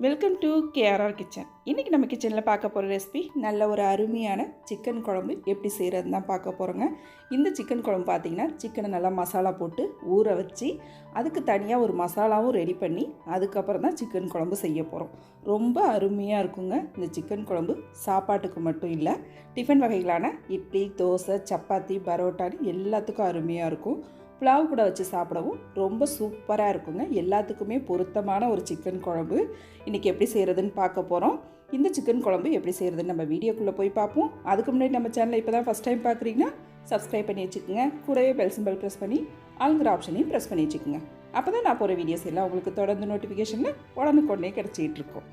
Welcome to KRR kitchen இன்றைக்கி நம்ம கிச்சனில் பார்க்க போகிற ரெசிபி நல்ல ஒரு அருமையான சிக்கன் குழம்பு எப்படி செய்கிறது தான் பார்க்க போகிறோங்க இந்த சிக்கன் குழம்பு பார்த்தீங்கன்னா சிக்கனை நல்லா மசாலா போட்டு ஊற வச்சு அதுக்கு தனியாக ஒரு மசாலாவும் ரெடி பண்ணி அதுக்கப்புறம் தான் சிக்கன் குழம்பு செய்ய போகிறோம் ரொம்ப அருமையாக இருக்குங்க இந்த சிக்கன் குழம்பு. சாப்பாட்டுக்கு மட்டும் இல்லை டிஃபன் வகைகளான இட்லி தோசை சப்பாத்தி பரோட்டான்னு எல்லாத்துக்கும் அருமையாக இருக்கும். புலாவ் கூட வச்சு சாப்பிடவும் ரொம்ப சூப்பராக இருக்குங்க. எல்லாத்துக்குமே பொருத்தமான ஒரு சிக்கன் குழம்பு. இன்றைக்கி எப்படி செய்கிறதுன்னு பார்க்க போகிறோம் இந்த சிக்கன் குழம்பு எப்படி செய்கிறதுன்னு நம்ம வீடியோக்குள்ளே போய் பார்ப்போம். அதுக்கு முன்னாடி நம்ம சேனலை இப்போ தான் ஃபஸ்ட் டைம் பார்க்குறீங்கன்னா சப்ஸ்கிரைப் பண்ணி வச்சுக்கோங்க. கூடவே பெல் சிம்பல் ப்ரெஸ் பண்ணி ஆளுங்கிற ஆப்ஷனையும் ப்ரெஸ் பண்ணி வச்சுக்கோங்க. அப்போ தான் நான் போகிற வீடியோஸ் எல்லாம் உங்களுக்கு தொடர்ந்து நோட்டிஃபிகேஷனில் உடனுக்குடனே கிடச்சிக்கிட்டு இருக்கோம்.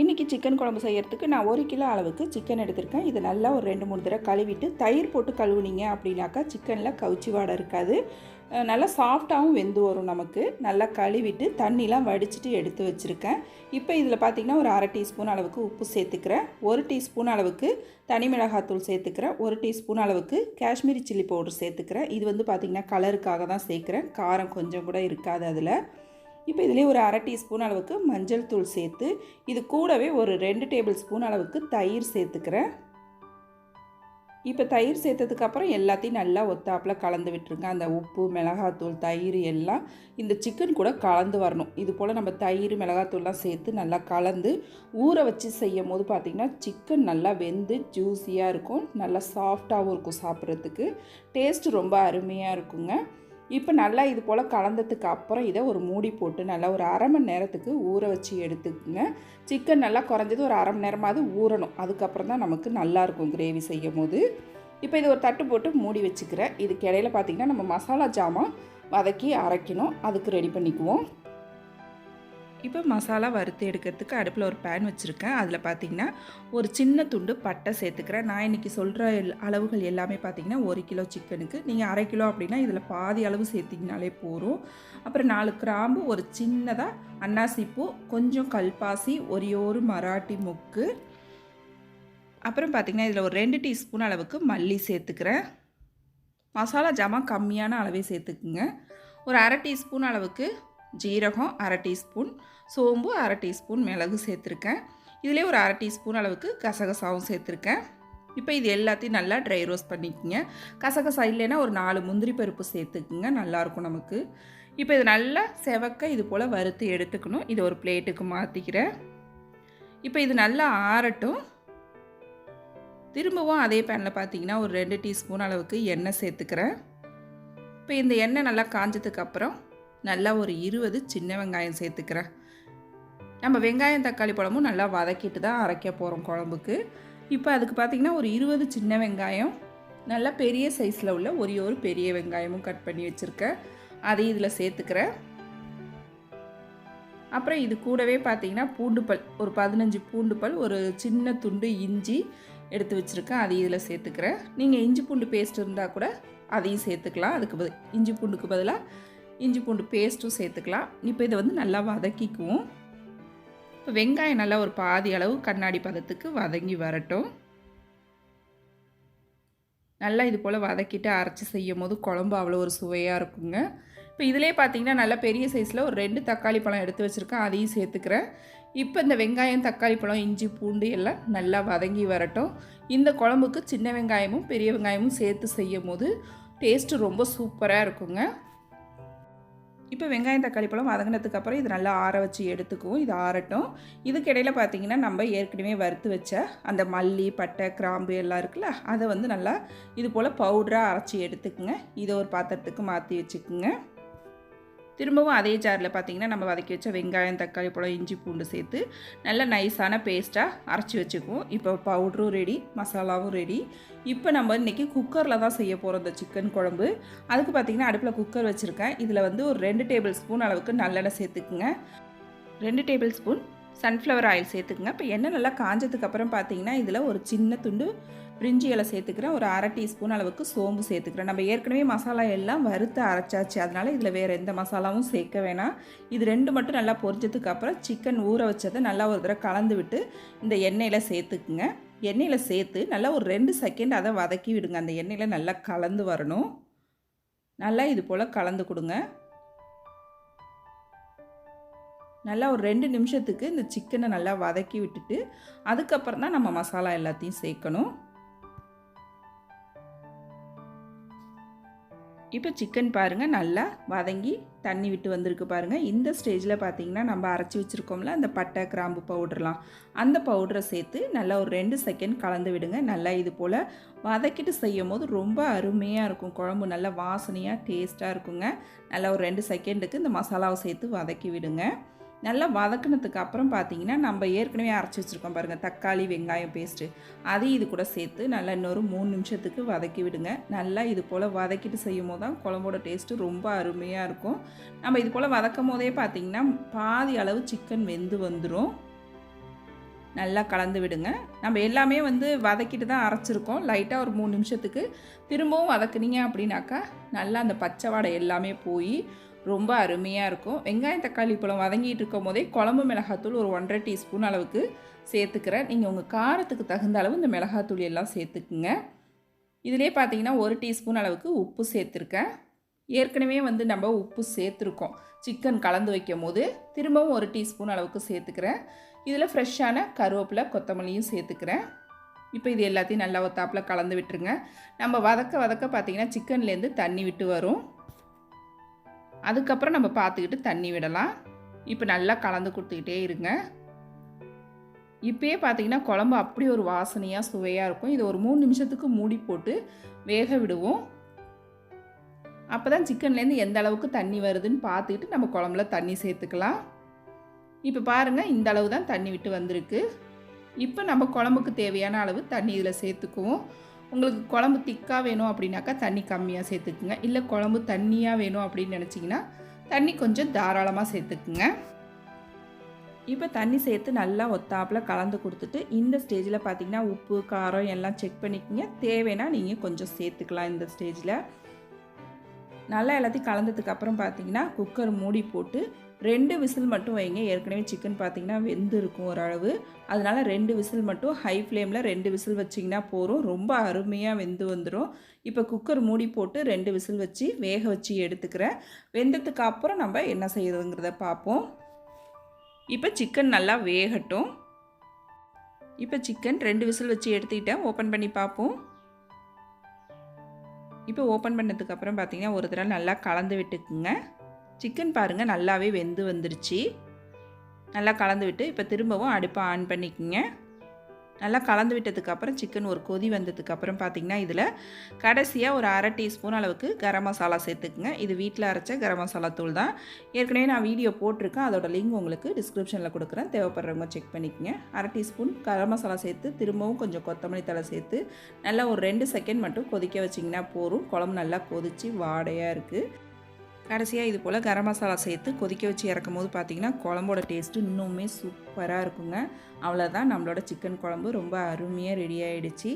இன்றைக்கி சிக்கன் குழம்பு செய்கிறதுக்கு நான் ஒரு கிலோ அளவுக்கு சிக்கன் எடுத்திருக்கேன். இது நல்லா ஒரு ரெண்டு மூணு தடவை கழுவிட்டு தயிர் போட்டு கழுவுனீங்க அப்படின்னாக்கா சிக்கனில் கவுச்சி வாடை இருக்காது. நல்லா சாஃப்டாகவும் வெந்து வரும் நமக்கு. நல்லா கழுவிட்டு தண்ணிலாம் வடிச்சிட்டு எடுத்து வச்சுருக்கேன். இப்போ இதில் பார்த்திங்கன்னா ஒரு அரை டீஸ்பூன் அளவுக்கு உப்பு சேர்த்துக்கிறேன். ஒரு டீஸ்பூன் அளவுக்கு தனி மிளகாத்தூள் சேர்த்துக்கிறேன். ஒரு டீஸ்பூன் அளவுக்கு காஷ்மீரி சில்லி பவுடர் சேர்த்துக்கிறேன். இது வந்து பார்த்திங்கன்னா கலருக்காக தான் சேர்க்குறேன். காரம் கொஞ்சம் கூட இருக்காது அதில். இப்போ இதுலேயே ஒரு அரை டீஸ்பூன் அளவுக்கு மஞ்சள் தூள் சேர்த்து இது கூடவே ஒரு ரெண்டு டேபிள் ஸ்பூன் அளவுக்கு தயிர் சேர்த்துக்கிறேன். இப்போ தயிர் சேர்த்ததுக்கப்புறம் எல்லாத்தையும் நல்லா ஒத்தாப்பில் கலந்து விட்டுருங்க. அந்த உப்பு மிளகாத்தூள் தயிர் எல்லாம் இந்த சிக்கன் கூட கலந்து வரணும். இது போல் நம்ம தயிர் மிளகாத்தூள்லாம் சேர்த்து நல்லா கலந்து ஊற வச்சு செய்யும் போது பார்த்திங்கன்னா சிக்கன் நல்லா வெந்து ஜூஸியாக இருக்கும். நல்லா சாஃப்டாகவும் இருக்கும் சாப்பிட்றதுக்கு. டேஸ்ட் ரொம்ப அருமையாக இருக்குங்க. இப்போ நல்லா இது போல் கலந்ததுக்கு அப்புறம் இதை ஒரு மூடி போட்டு நல்லா ஒரு அரை மணி நேரத்துக்கு ஊற வச்சு எடுத்துக்கோங்க. சிக்கன் நல்லா குறைஞ்சது ஒரு அரை மணி நேரமாவது ஊறணும். அதுக்கப்புறம் தான் நமக்கு நல்லாயிருக்கும் கிரேவி செய்யும் போது இப்போ இது ஒரு தட்டு போட்டு மூடி வச்சுக்கிறேன். இதுக்கு இடையில பார்த்திங்கன்னா நம்ம மசாலா ஜாமான் வதக்கி அரைக்கணும். அதுக்கு ரெடி பண்ணிக்குவோம். இப்போ மசாலா வறுத்து எடுக்கிறதுக்கு அடுப்பில் ஒரு பேன் வச்சுருக்கேன். அதில் பார்த்தீங்கன்னா ஒரு சின்ன துண்டு பட்டை சேர்த்துக்கிறேன். நான் இன்றைக்கி சொல்கிற அளவுகள் எல்லாமே பார்த்தீங்கன்னா ஒரு கிலோ சிக்கனுக்கு. நீங்கள் அரை கிலோ அப்படின்னா இதில் பாதி அளவு சேர்த்திங்கனாலே போதும். அப்புறம் நாலு கிராம்பு ஒரு சின்னதாக அன்னாசிப்பூ கொஞ்சம் கல்பாசி ஒரே ஒரு மராட்டி முக்கு. அப்புறம் பார்த்திங்கன்னா இதில் ஒரு ரெண்டு டீஸ்பூன் அளவுக்கு மல்லி சேர்த்துக்கிறேன். மசாலா ஜாமா கம்மியான அளவே சேர்த்துக்குங்க. ஒரு அரை டீஸ்பூன் அளவுக்கு ஜீரகம் அரை டீஸ்பூன். சோம்பு அரை டீஸ்பூன் மிளகு சேர்த்துருக்கேன். இதிலே ஒரு அரை டீஸ்பூன் அளவுக்கு கசகசாவும் சேர்த்துருக்கேன். இப்போ இது எல்லாத்தையும் நல்லா ட்ரை ரோஸ்ட் பண்ணிக்கோங்க. கசகசா இல்லைன்னா ஒரு நாலு முந்திரி பருப்பு சேர்த்துக்குங்க நல்லாயிருக்கும் நமக்கு. இப்போ இது நல்லா செவக்க இது போல் வறுத்து எடுத்துக்கணும். இது ஒரு பிளேட்டுக்கு மாற்றிக்கிறேன் இப்போ இது நல்லா ஆறட்டும். திரும்பவும் அதே பேனில் பார்த்தீங்கன்னா ஒரு ரெண்டு டீஸ்பூன் அளவுக்கு எண்ணெய் சேர்த்துக்கிறேன். இப்போ இந்த எண்ணெய் நல்லா காஞ்சதுக்கப்புறம் நல்லா ஒரு இருபது சின்ன வெங்காயம் சேர்த்துக்கிறேன். நம்ம வெங்காயம் தக்காளி பழமும் நல்லா வதக்கிட்டு தான் அரைக்க போகிறோம் குழம்புக்கு. இப்போ அதுக்கு பார்த்திங்கன்னா ஒரு இருபது சின்ன வெங்காயம் நல்லா பெரிய சைஸில் உள்ள ஒரே ஒரு பெரிய வெங்காயமும் கட் பண்ணி வச்சுருக்கேன். அதையும் இதில் சேர்த்துக்கிறேன். அப்புறம் இது கூடவே பார்த்திங்கன்னா பூண்டு பல் ஒரு பதினஞ்சு பூண்டு பல் ஒரு சின்ன துண்டு இஞ்சி எடுத்து வச்சுருக்கேன். அதையும் இதில் சேர்த்துக்கிறேன். நீங்கள் இஞ்சி பூண்டு பேஸ்ட் இருந்தால் கூட அதையும் சேர்த்துக்கலாம். அதுக்கு பதில் இஞ்சி பூண்டுக்கு பதிலாக இஞ்சி பூண்டு பேஸ்ட்டும் சேர்த்துக்கலாம். இப்போ இதை வந்து நல்லா வதக்கிக்குவோம். வெங்காயம் நல்லா ஒரு பாதி அளவு கண்ணாடி பதத்துக்கு வதங்கி வரட்டும். நல்லா இது போல் வதக்கிட்டு அரைச்சி செய்யும் போது குழம்பு அவ்வளோ ஒரு சுவையாக இருக்குங்க. இப்போ இதிலே பார்த்தீங்கன்னா நல்லா பெரிய சைஸில் ஒரு ரெண்டு தக்காளி பழம் எடுத்து வச்சுருக்கேன். அதையும் சேர்த்துக்கிறேன். இப்போ இந்த வெங்காயம் தக்காளி பழம் இஞ்சி பூண்டு எல்லாம் நல்லா வதங்கி வரட்டும். இந்த குழம்புக்கு சின்ன வெங்காயமும் பெரிய வெங்காயமும் சேர்த்து செய்யும் போது டேஸ்ட்டு ரொம்ப சூப்பராக இருக்குங்க. இப்போ வெங்காயம் தக்காளி பழம் வதங்கினதுக்கு அப்புறம் இது நல்லா ஆற வச்சு எடுத்துக்குவோம். இது ஆறட்டும். இதுக்கு இடையில பார்த்தீங்கன்னா நம்ம ஏற்கனவே வறுத்து வச்ச அந்த மல்லி பட்டை கிராம்பு எல்லாம் இருக்குல்ல அதை வந்து நல்லா இது போல் பவுடராக அரைச்சி எடுத்துக்குங்க. இதை ஒரு பாத்திரத்துக்கு மாற்றி வச்சுக்குங்க. திரும்பவும் அதே ஜாரில் பார்த்தீங்கன்னா நம்ம வதக்கி வச்ச வெங்காயம் தக்காளி பழம் இஞ்சி பூண்டு சேர்த்து நல்ல நைஸான பேஸ்ட்டாக அரைச்சி வச்சுக்குவோம். இப்போ பவுட்ரும் ரெடி மசாலாவும் ரெடி இப்போ நம்ம இன்றைக்கி குக்கரில் தான் செய்ய போகிறோம் இந்த சிக்கன் குழம்பு. அதுக்கு பார்த்திங்கன்னா அடுப்பில் குக்கர் வச்சுருக்கேன். இதில் வந்து ஒரு ரெண்டு டேபிள் ஸ்பூன் அளவுக்கு நல்லெண்ணெய் சேர்த்துக்குங்க. ரெண்டு டேபிள் ஸ்பூன் சன்ஃப்ளவர் ஆயில் சேர்த்துக்குங்க. இப்போ எண்ணெய் நல்லா காஞ்சதுக்கு அப்புறம் பார்த்தீங்கன்னா இதில் ஒரு சின்ன துண்டு பிரிஞ்சி இலை சேர்த்துக்கிறேன் ஒரு அரை டீஸ்பூன் அளவுக்கு சோம்பு சேர்த்துக்கிறேன். நம்ம ஏற்கனவே மசாலா எல்லாம் வறுத்து அரைச்சாச்சு. அதனால் இதில் வேறு எந்த மசாலாவும் சேர்க்க வேணாம். இது ரெண்டு மட்டும் நல்லா பொரிஞ்சதுக்கு அப்புறம் சிக்கன் ஊற வச்சதை நல்லா ஒரு தடவை கலந்து விட்டு இந்த எண்ணெயில் சேர்த்துக்குங்க. எண்ணெயில் சேர்த்து நல்லா ஒரு ரெண்டு செகண்ட் அதை வதக்கி விடுங்க. அந்த எண்ணெயில் நல்லா கலந்து வரணும். நல்லா இது போல் கலந்து கொடுங்க. நல்லா ஒரு ரெண்டு நிமிஷத்துக்கு இந்த சிக்கனை நல்லா வதக்கி விட்டுட்டு அதுக்கப்புறம் தான் நம்ம மசாலா எல்லாத்தையும் சேர்க்கணும். இப்போ சிக்கன் பாருங்கள் நல்லா வதங்கி தண்ணி விட்டு வந்திருக்கு பாருங்கள் இந்த ஸ்டேஜில் பார்த்தீங்கன்னா நம்ம அரைச்சி வச்சுருக்கோம்ல அந்த பட்டை கிராம்பு பவுடர்லாம். அந்த பவுடரை சேர்த்து நல்லா ஒரு ரெண்டு செகண்ட் கலந்து விடுங்க. நல்லா இது போல் வதக்கிட்டு செய்யும் போது ரொம்ப அருமையாக இருக்கும். குழம்பு நல்லா வாசனையாக டேஸ்ட்டாக இருக்குங்க. நல்லா ஒரு ரெண்டு செகண்டுக்கு இந்த மசாலாவை சேர்த்து வதக்கி விடுங்க. நல்லா வதக்கினதுக்கு அப்புறம் பார்த்தீங்கன்னா நம்ம ஏற்கனவே அரைச்சி வச்சுருக்கோம் பாருங்கள் தக்காளி வெங்காயம் பேஸ்ட்டு அதையும் இது கூட சேர்த்து நல்லா இன்னொரு மூணு நிமிஷத்துக்கு வதக்கி விடுங்க. நல்லா இது போல் வதக்கிட்டு செய்யும் போது தான் குழம்போட டேஸ்ட்டு ரொம்ப அருமையாக இருக்கும். நம்ம இது போல் வதக்கும் போதே பார்த்திங்கன்னா பாதி அளவு சிக்கன் வெந்து வந்துடும் நல்லா கலந்து விடுங்க. நம்ம எல்லாமே வந்து வதக்கிட்டு தான் அரைச்சிருக்கோம். லைட்டாக ஒரு மூணு நிமிஷத்துக்கு திரும்பவும் வதக்குனீங்க அப்படின்னாக்கா நல்லா அந்த பச்சை வாடை எல்லாமே போய் ரொம்ப அருமையாக இருக்கும். வெங்காயம் தக்காளி பழம் வதங்கிட்டு இருக்கும் போதே குழம்பு மிளகாத்தூள் ஒரு ஒன்றரை டீஸ்பூன் அளவுக்கு சேர்த்துக்கிறேன். நீங்கள் உங்கள் காரத்துக்கு தகுந்த அளவு இந்த மிளகாத்தூள் எல்லாம் சேர்த்துக்குங்க. இதிலே பார்த்தீங்கன்னா ஒரு டீஸ்பூன் அளவுக்கு உப்பு சேர்த்துருக்கேன். ஏற்கனவே வந்து நம்ம உப்பு சேர்த்துருக்கோம். சிக்கன் கலந்து வைக்கும் போது திரும்பவும் ஒரு டீஸ்பூன் அளவுக்கு சேர்த்துக்கிறேன். இதில் ஃப்ரெஷ்ஷான கருவேப்பிலை கொத்தமல்லியும் சேர்த்துக்கிறேன். இப்போ இது எல்லாத்தையும் நல்லா ஒத்தாப்பில் கலந்து விட்டுருங்க. நம்ம வதக்க வதக்க பார்த்திங்கன்னா சிக்கன்லேருந்து தண்ணி விட்டு வரும். அதுக்கப்புறம் நம்ம பார்த்துக்கிட்டு தண்ணி விடலாம். இப்போ நல்லா கலந்து கொடுத்துக்கிட்டே இருங்க. இப்போயே பார்த்தீங்கன்னா குழம்பு அப்படி ஒரு வாசனையாக சுவையாக இருக்கும். இது ஒரு மூணு நிமிஷத்துக்கு மூடி போட்டு வேக விடுவோம். அப்போ தான் சிக்கன்லேருந்து எந்த அளவுக்கு தண்ணி வருதுன்னு பார்த்துக்கிட்டு நம்ம குழம்புல தண்ணி சேர்த்துக்கலாம். இப்போ பாருங்கள் இந்த அளவு தான் தண்ணி விட்டு வந்திருக்கு. இப்போ நம்ம குழம்புக்கு தேவையான அளவு தண்ணி இதில் சேர்த்துக்குவோம். உங்களுக்கு குழம்பு திக்காக வேணும் அப்படின்னாக்கா தண்ணி கம்மியாக சேர்த்துக்குங்க. இல்லை குழம்பு தண்ணியாக வேணும் அப்படின்னு நினச்சிங்கன்னா தண்ணி கொஞ்சம் தாராளமாக சேர்த்துக்குங்க. இப்போ தண்ணி சேர்த்து நல்லா ஒத்தாப்பில் கலந்து கொடுத்துட்டு இந்த ஸ்டேஜில் பார்த்தீங்கன்னா உப்பு காரம் எல்லாம் செக் பண்ணிக்கிங்க. தேவைன்னா நீங்கள் கொஞ்சம் சேர்த்துக்கலாம் இந்த ஸ்டேஜில். நல்லா எல்லாத்தையும் கலந்ததுக்கப்புறம் பார்த்தீங்கன்னா குக்கர் மூடி போட்டு ரெண்டு விசில் மட்டும் வைங்க. ஏற்கனவே சிக்கன் பார்த்தீங்கன்னா வெந்து இருக்கும் ஓரளவு. அதனால் ரெண்டு விசில் மட்டும் ஹை ஃப்ளேமில் ரெண்டு விசில் வச்சிங்கன்னா போகிறோம் ரொம்ப அருமையாக வெந்து வந்துடும் இப்போ குக்கர் மூடி போட்டு ரெண்டு விசில் வச்சு வேக வச்சு எடுத்துக்கிறேன். வெந்ததுக்கு அப்புறம் நம்ம என்ன செய்யறதுங்கிறத பார்ப்போம். இப்போ சிக்கன் நல்லா வேகட்டும். இப்போ சிக்கன் ரெண்டு விசில் வச்சு எடுத்துக்கிட்டேன். ஓப்பன் பண்ணி பார்ப்போம். இப்போ ஓப்பன் பண்ணதுக்கப்புறம் பார்த்தீங்கன்னா ஒரு தடவை நல்லா கலந்து விட்டுக்குங்க. சிக்கன் பாருங்கள் நல்லாவே வெந்து வந்துருச்சு. நல்லா கலந்து விட்டு இப்போ திரும்பவும் அடுப்பை ஆன் பண்ணிக்கோங்க. நல்லா கலந்து விட்டதுக்கப்புறம் சிக்கன் ஒரு கொதி வந்ததுக்கப்புறம் பார்த்திங்கன்னா இதில் கடைசியாக ஒரு அரை டீஸ்பூன் அளவுக்கு கரம் மசாலா சேர்த்துக்குங்க. இது வீட்டில் அரைச்ச கரம் மசாலா தூள் தான். ஏற்கனவே நான் வீடியோ போட்டிருக்கேன் அதோட லிங்க் உங்களுக்கு டிஸ்கிரிப்ஷனில் கொடுக்குறேன். தேவைப்படுறவங்க செக் பண்ணிக்கோங்க. அரை டீஸ்பூன் கரம் மசாலா சேர்த்து திரும்பவும் கொஞ்சம் கொத்தமல்லி தலை சேர்த்து நல்லா ஒரு ரெண்டு செகண்ட் மட்டும் கொதிக்க வச்சிங்கன்னா போதும். குழம்பு நல்லா கொதித்து வாடையாக இருக்குது கடைசியாக இது போல் கரம் மசாலா சேர்த்து கொதிக்க வச்சு இறக்கும் போது பார்த்திங்கன்னா குழம்போட டேஸ்ட்டு இன்னுமே சூப்பராக இருக்குங்க. அவ்வளோதான் நம்மளோட சிக்கன் குழம்பு ரொம்ப அருமையாக ரெடி ஆகிடுச்சு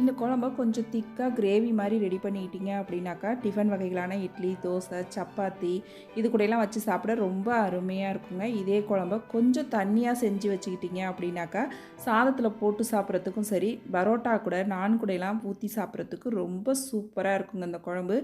இந்த குழம்ப கொஞ்சம் திக்காக கிரேவி மாதிரி ரெடி பண்ணிக்கிட்டீங்க அப்படின்னாக்கா டிஃபன் வகைகளான இட்லி தோசை சப்பாத்தி இது கூடலாம் வச்சு சாப்பிட ரொம்ப அருமையாக இருக்குங்க. இதே குழம்ப கொஞ்சம் தண்ணியாக செஞ்சு வச்சுக்கிட்டீங்க அப்படின்னாக்கா சாதத்தில் போட்டு சாப்பிட்றதுக்கும் சரி பரோட்டா கூட நான் கூடலாம் ஊற்றி சாப்பிட்றதுக்கு ரொம்ப சூப்பராக இருக்குங்க இந்த குழம்பு.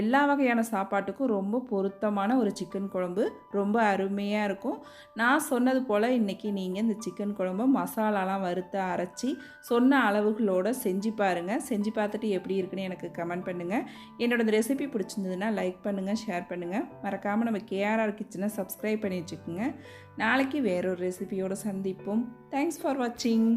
எல்லா வகையான சாப்பாட்டுக்கும் ரொம்ப பொருத்தமான ஒரு சிக்கன் குழம்பு ரொம்ப அருமையாக இருக்கும். நான் சொன்னது போல் இன்றைக்கி நீங்கள் இந்த சிக்கன் குழம்பு மசாலாலாம் வறுத்து அரைச்சி சொன்ன அளவுகளோடு செஞ்சு செஞ்சு பாருங்கள் செஞ்சு பார்த்துட்டு எப்படி இருக்குன்னு எனக்கு கமெண்ட் பண்ணுங்கள் என்னோட இந்த ரெசிபி பிடிச்சிருந்ததுன்னா லைக் பண்ணுங்கள் ஷேர் பண்ணுங்கள் மறக்காமல் நம்ம கேஆர்ஆர் கிச்சனை சப்ஸ்கிரைப் பண்ணி வச்சுக்கோங்க. நாளைக்கு வேறொரு ரெசிபியோடு சந்திப்போம். தேங்க்ஸ் ஃபார் வாட்சிங்